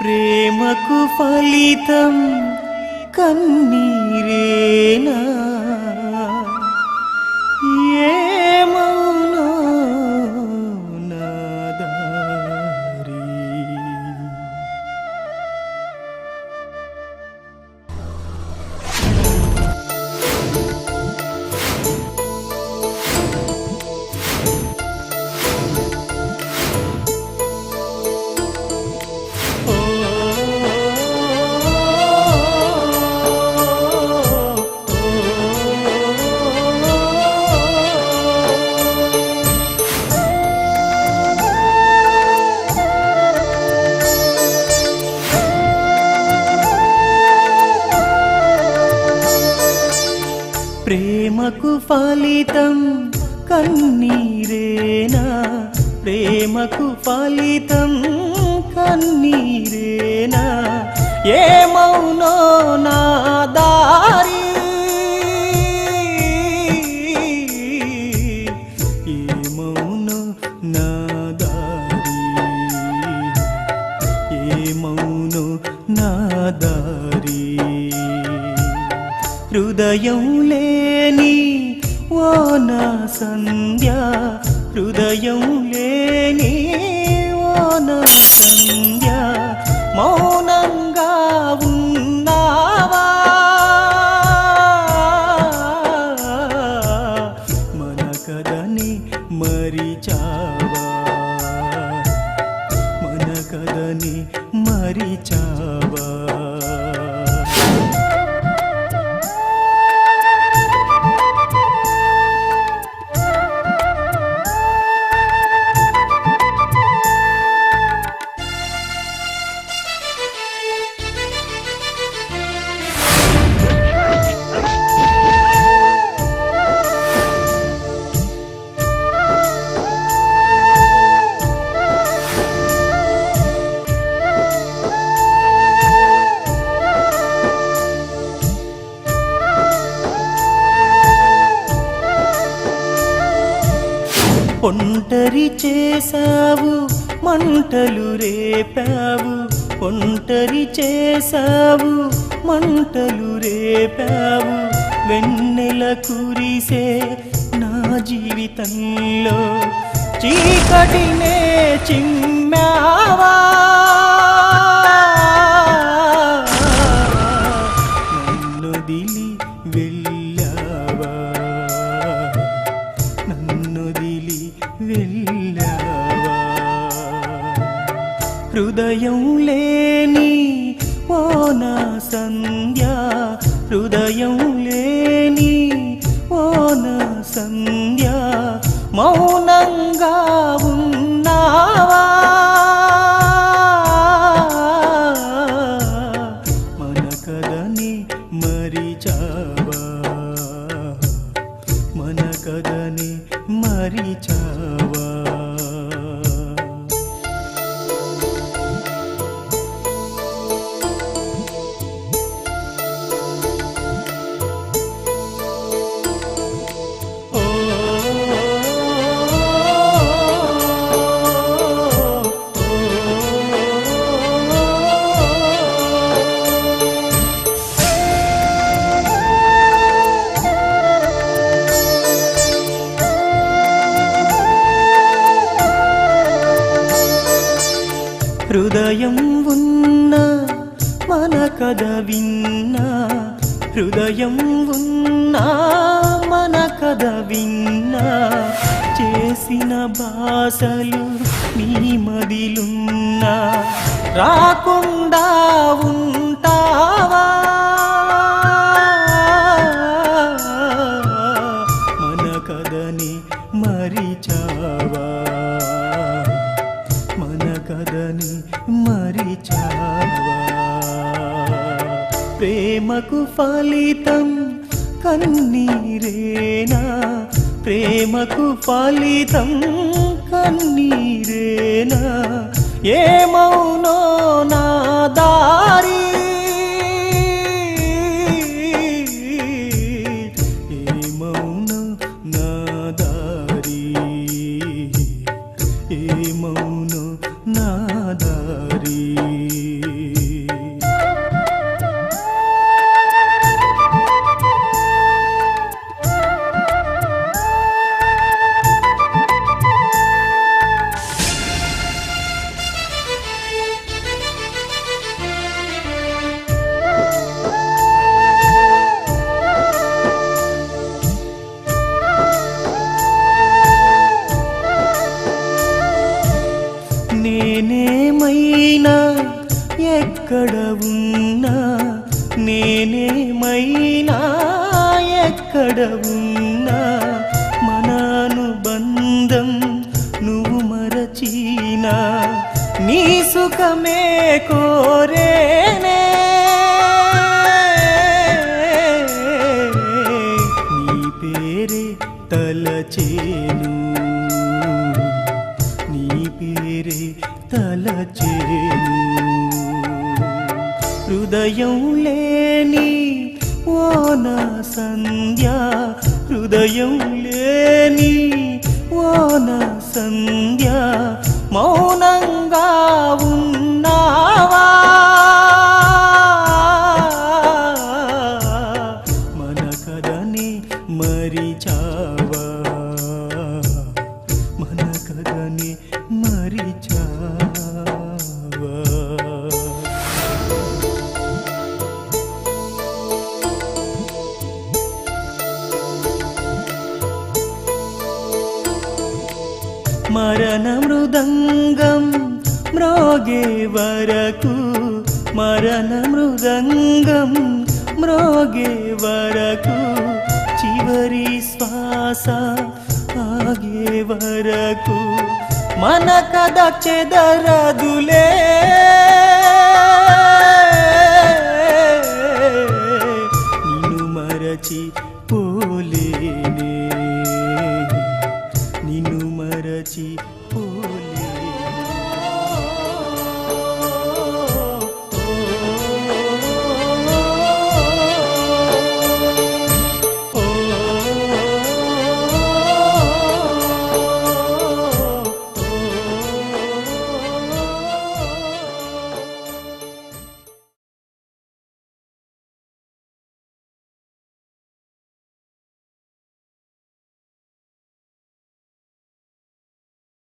ప్రేమకు ఫలితం కన్నీరేనా? ప్రేమకు ఫలితం కన్నీరేనా? ప్రేమకు ఫలితం కన్నీరేనా? ఏమౌనో నా దారి? ఏమౌనో నా దారి? ఏమౌనో నా దారి? హృదయం లే నా సంధ్య హృదయం లేని ఓ నా సంధ్య మౌనంగా ఉన్నావా? మన కదని మరిచావా? మన కదని మరిచావా? ఒంటరి చేసావు మంటలు రేపావు. ఒంటరి చేసావు మంటలు రేపావు. వెన్నెల కురిసే నా జీవితంలో చీకటినే చిమ్మావా? హృదయం లేని ఓ నా సంధ్య. హృదయం లేని ఓ నా సంధ్య. మౌనంగా ఉన్నావా? మన కదని మరిచావా? మన కదని మరిచావా? హృదయం ఉన్న మన కథ విన్నా హృదయం ఉన్నా మన కథ విన్నా చేసిన భాషలు మీ మదిలున్నా రాకుండా ఉంటావా? ఫలితం కన్నీరేనా? ప్రేమకు ఫలితం కన్నీరేనా? ఏమౌనో నా దారి ఉన్నా నేనేమైనా ఎక్కడ ఉన్నా మనానుబంధం నువ్వు మరచీనా నీ సుఖమే కోరే హృదయం లేని ఓ నా సంధ్య హృదయం లేని ఓ నా సంధ్య మౌనంగా మృదంగం మ్రోగే వరకు మరణ మృదంగం మ్రోగే వరకు చివరి శ్వాస ఆగే వరకు మన కథ చెదరదులే